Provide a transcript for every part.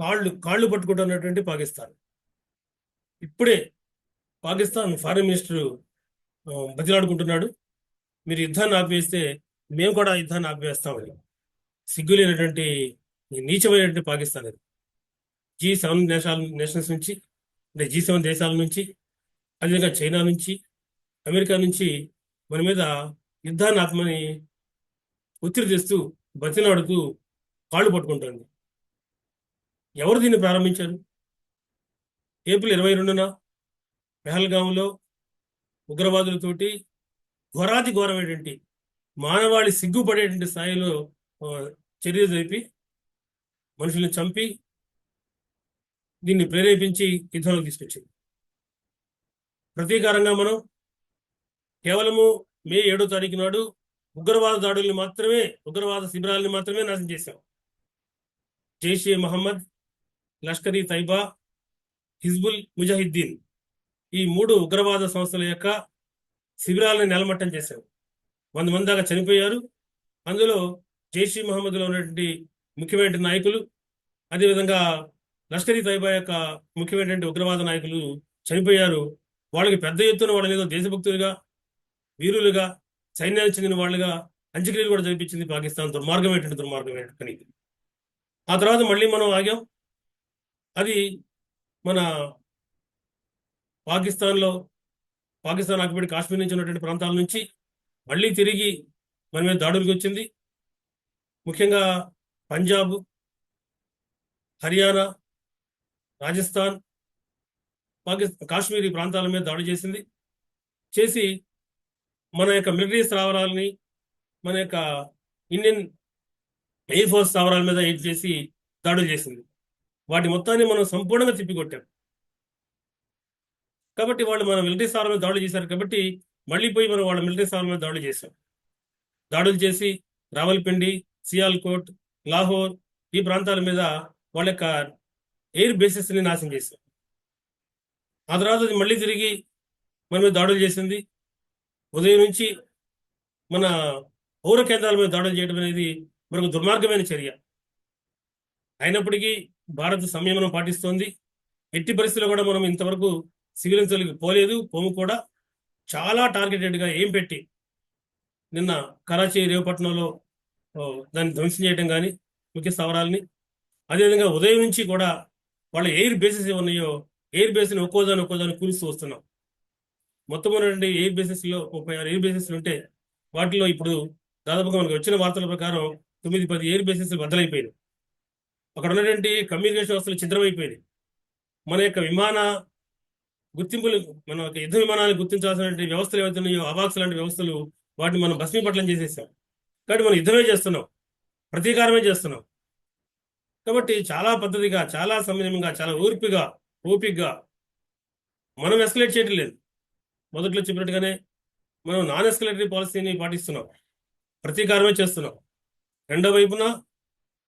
కాళ్ళు కాళ్ళు పట్టుకుంటున్నటువంటి పాకిస్తాన్. ఇప్పుడే పాకిస్తాన్ ఫారెన్ మినిస్టర్ బతిలాడుకుంటున్నాడు. మీరు యుద్ధాన్ని ఆపివేస్తే మేము కూడా యుద్ధాన్ని ఆపివేస్తామని. సిగ్గులేనటువంటి నీచమైనటువంటి పాకిస్తాన్ అది. జీ సెవెన్ దేశాల నేషన్స్ నుంచి అంటే జీ సెవెన్ దేశాల నుంచి అదేవిధంగా చైనా నుంచి అమెరికా నుంచి మన మీద యుద్ధాన్ని ఆపమని ఒత్తిడి తెస్తూ బతిలాడుతూ కాళ్ళు పట్టుకుంటుంది. ఎవరు దీన్ని ప్రారంభించారు? ఏప్రిల్ ఇరవై రెండున పెహల్గాంలో ఉగ్రవాదులతోటి ఘోరాతి ఘోరమైనటువంటి మానవాళి సిగ్గుపడేటువంటి స్థాయిలో చర్య జరిపి మనుషుల్ని చంపి దీన్ని ప్రేరేపించి యుద్ధంలో తీసుకొచ్చింది. ప్రతీకారంగా మనం కేవలము మే ఏడో తారీఖు నాడు ఉగ్రవాద దాడుల్ని మాత్రమే ఉగ్రవాద శిబిరాలని మాత్రమే నాశనం చేశాం. జైషే మహమ్మద్ లష్కర్ ఈ తైబా హిజ్బుల్ ముజాహిద్దీన్ ఈ మూడు ఉగ్రవాద సంస్థల యొక్క శిబిరాలను నెలమట్టం చేశాం వంద మంది దాకా చనిపోయారు. అందులో జైషీ మహమ్మద్లో ఉన్నటువంటి ముఖ్యమైన నాయకులు అదేవిధంగా లష్కర్ ఈ తైబా యొక్క ముఖ్యమైనటువంటి ఉగ్రవాద నాయకులు చనిపోయారు. వాళ్ళకి పెద్ద ఎత్తున వాళ్ళ ఏదో దేశభక్తులుగా వీరులుగా సైన్యానికి చెందిన వాళ్ళుగా అంత్యక్రియలు కూడా జరిపించింది పాకిస్తాన్ దుర్మార్గమైనటువంటి దుర్మార్గమైన పని ఆ తర్వాత మళ్ళీ మనం ఆగాం. అది మన పాకిస్తాన్లో పాకిస్తాన్ ఆక్యుపైడ్ కాశ్మీర్ నుంచి ఉన్నటువంటి ప్రాంతాల నుంచి మళ్ళీ తిరిగి మన మీద దాడులకు వచ్చింది. ముఖ్యంగా పంజాబ్ హర్యానా రాజస్థాన్ పాకిస్తాన్ కాశ్మీర్ ప్రాంతాల మీద దాడి చేసింది. చేసి మన యొక్క మిలిటరీ స్థావరాలని మన యొక్క ఇండియన్ ఎయిర్ ఫోర్స్ స్థావరాల మీద ఎయిట్ చేసి దాడులు చేసింది. వాటి మొత్తాన్ని మనం సంపూర్ణంగా తిప్పికొట్టాం. కాబట్టి వాళ్ళు మన మిలిటరీ స్థావరం మీద దాడులు చేశారు కాబట్టి మళ్ళీ పోయి మనం వాళ్ళ మిలిటరీ స్థావరం మీద దాడులు చేశాం. దాడులు చేసి రావల్పిండి సియాల్కోట్ లాహోర్ ఈ ప్రాంతాల మీద వాళ్ళ యొక్క ఎయిర్ బేసెస్ని నాశనం చేశాం. ఆ తర్వాత అది మళ్ళీ తిరిగి మన మీద దాడులు చేసింది. ఉదయం నుంచి మన పౌర కేంద్రాల మీద దాడులు చేయడం అనేది మనకు దుర్మార్గమైన చర్య. అయినప్పటికీ భారత్ సంయమనం పాటిస్తోంది. ఎట్టి పరిస్థితుల్లో కూడా మనం ఇంతవరకు సివిలియన్స్లకి పోలేదు పోము కూడా. చాలా టార్గెటెడ్గా ఏం పెట్టి నిన్న కరాచీ రేవపట్నంలో దాన్ని ధ్వంసం చేయడం కానీ ముఖ్య స్థావరాలని. అదేవిధంగా ఉదయం నుంచి కూడా వాళ్ళ ఎయిర్ బేసెస్ ఉన్నాయో ఎయిర్ బేస్ని ఒక్కోదాని ఒక్కోదాని కూలుస్తూ వస్తున్నాం. మొత్తం ఉన్నటువంటి ఎయిర్ బేసెస్లో ముప్పై ఆరు ఎయిర్ బేసెస్ ఉంటే వాటిలో ఇప్పుడు దాదాపుగా మనకు వచ్చిన వార్తల ప్రకారం తొమ్మిది పది ఎయిర్ బేసెస్ బద్దలైపోయినాయి. అక్కడ ఉన్నటువంటి కమ్యూనికేషన్ వ్యవస్థలు ఛిద్రమైపోయినాయి. మన యొక్క విమాన గుర్తింపులు మన యొక్క యుద్ధ విమానాన్ని గుర్తించాల్సినటువంటి వ్యవస్థలు ఏవైతే ఉన్నాయో అవాక్స్ లాంటి వ్యవస్థలు వాటిని మనం భస్మీపట్లం చేసేసాం. కాబట్టి మనం యుద్ధమే చేస్తున్నాం. ప్రతీకారమే చేస్తున్నాం. కాబట్టి చాలా పద్ధతిగా చాలా సంయమంగా చాలా ఓర్పిగా ఓపిగ్గా మనం ఎస్కలేట్ చేయటం లేదు. మొదట్లో చెప్పినట్టుగానే మనం నాన్ ఎస్కలేటరీ పాలసీని పాటిస్తున్నాం. ప్రతీకారమే చేస్తున్నాం. రెండో వైపున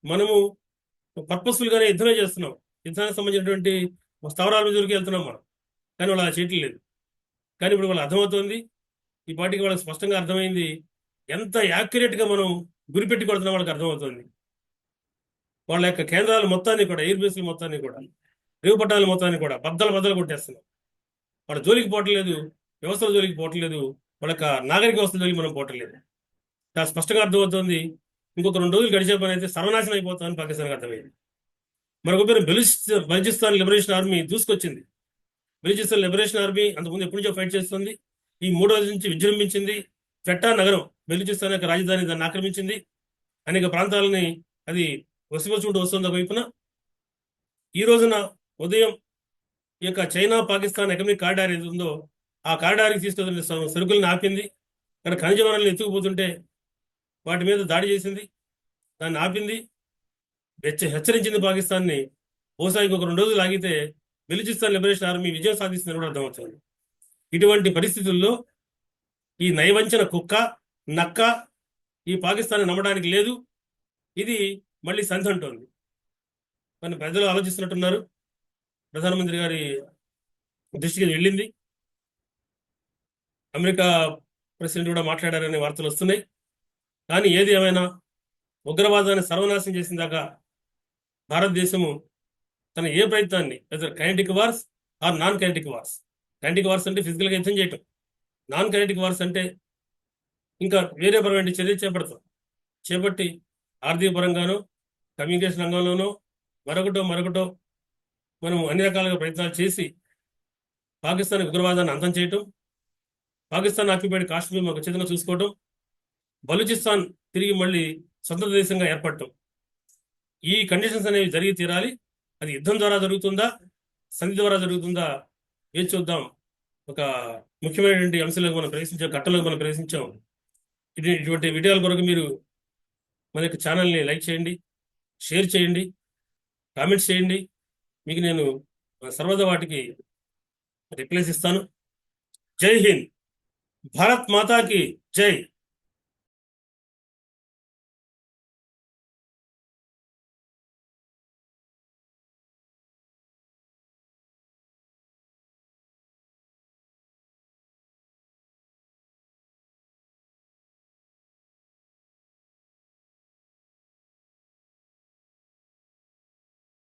మనము పర్పస్ఫుల్ గానే యుద్ధమే చేస్తున్నాం. యుద్ధానికి సంబంధించినటువంటి స్థావరాల మీదకి వెళ్తున్నాం మనం. కానీ వాళ్ళు అలా చేయట్లేదు కానీ ఇప్పుడు వాళ్ళు అర్థమవుతోంది. ఈ పార్టీకి వాళ్ళకి స్పష్టంగా అర్థమైంది. ఎంత యాక్యురేట్గా మనం గురిపెట్టి కొడుతున్న వాళ్ళకి అర్థమవుతుంది. వాళ్ళ యొక్క కేంద్రాల మొత్తాన్ని కూడా ఎయిర్ బేస్ల మొత్తాన్ని కూడా రేవుపట్టాల మొత్తాన్ని కూడా బద్దలు బద్దలు కొట్టేస్తున్నాం. వాళ్ళ జోలికి పోవట్లేదు వ్యవస్థల జోలికి పోవట్లేదు వాళ్ళ యొక్క నాగరిక వ్యవస్థ జోలికి మనం పోవట్లేదు చాలా స్పష్టంగా అర్థమవుతుంది. ఇంకొక రెండు రోజులు గడిచే పని అయితే సర్వనాశనం అయిపోతుందని పాకిస్తాన్కి అర్థమైంది మరొక పేరు బెలుచిస్తాన్ బలుచిస్తాన్ లిబరేషన్ ఆర్మీ దూసుకొచ్చింది. బెలుచిస్తాన్ లిబరేషన్ ఆర్మీ అంతకుముందు ఎప్పటి నుంచో ఫైట్ చేస్తుంది. ఈ మూడు రోజుల నుంచి విజృంభించింది. ఫెట్టా నగరం బెలుచిస్తాన్ యొక్క రాజధాని దాన్ని ఆక్రమించింది. అనేక ప్రాంతాలని అది వసిపరుచుకుంటూ వస్తుంది వైపున. ఈ రోజున ఉదయం ఈ యొక్క చైనా పాకిస్తాన్ ఎకనమిక్ కారిడార్ ఏది ఉందో ఆ కారిడార్కి తీసుకెళ్తున్న సరుకులను ఆపింది. అక్కడ ఖనిజ వనరులను ఎత్తుకుపోతుంటే వాటి మీద దాడి చేసింది దాన్ని ఆపింది. హెచ్చ- హెచ్చరించింది పాకిస్తాన్ని. బహుశా ఇంకొక రెండు రోజులు ఆగితే బెలుచిస్తాన్ లిబరేషన్ ఆర్మీ విజయం సాధిస్తుందని కూడా అర్థమవుతుంది ఇటువంటి పరిస్థితుల్లో ఈ నయవంచన కుక్క నక్క ఈ పాకిస్తాన్ నమ్మడానికి లేదు. ఇది మళ్ళీ సంధి అంటోంది. కానీ ప్రజలు ఆలోచిస్తున్నట్టున్నారు. ప్రధానమంత్రి గారి దృష్టికి వెళ్ళింది. అమెరికా ప్రెసిడెంట్ కూడా మాట్లాడారనే వార్తలు వస్తున్నాయి. కానీ ఏది ఏమైనా ఉగ్రవాదాన్ని సర్వనాశనం చేసిన దాకా భారతదేశము తన ఏ ప్రయత్నాన్ని kinetic wars or non kinetic wars kinetic wars అంటే ఫిజికల్గా యుద్ధం చేయటం. నాన్ కైనటిక్ వార్స్ అంటే ఇంకా వేరే పరమైన చర్య చేపడతాం. చేపట్టి ఆర్థిక పరంగానో కమ్యూనికేషన్ రంగంలోనో మరొకటో మరొకటో మనం అన్ని రకాలుగా ప్రయత్నాలు చేసి పాకిస్తాన్ ఉగ్రవాదాన్ని అంతం చేయటం పాకిస్తాన్ ఆక్యుపైడ్ కాశ్మీర్ మాకు ఖచ్చితంగా చూసుకోవటం బలూచిస్తాన్ తిరిగి మళ్ళీ సొంత దేశంగా ఏర్పడటం. ఈ కండిషన్స్ అనేవి జరిగి తీరాలి. అది యుద్ధం ద్వారా జరుగుతుందా? సంధి ద్వారా జరుగుతుందా? వేచి చూద్దాం. ఒక ముఖ్యమైనటువంటి అంశాలకు మనం ప్రవేశించాం ఘట్టంలోకి మనం ప్రవేశించాం. ఇది ఇటువంటి వీడియోల కొరకు మీరు మన యొక్క ఛానల్ని లైక్ చేయండి షేర్ చేయండి కామెంట్స్ చేయండి. మీకు నేను సర్వదా వాటికి రిప్లైస్ ఇస్తాను. జై హింద్. భారత్ మాతాకి జై.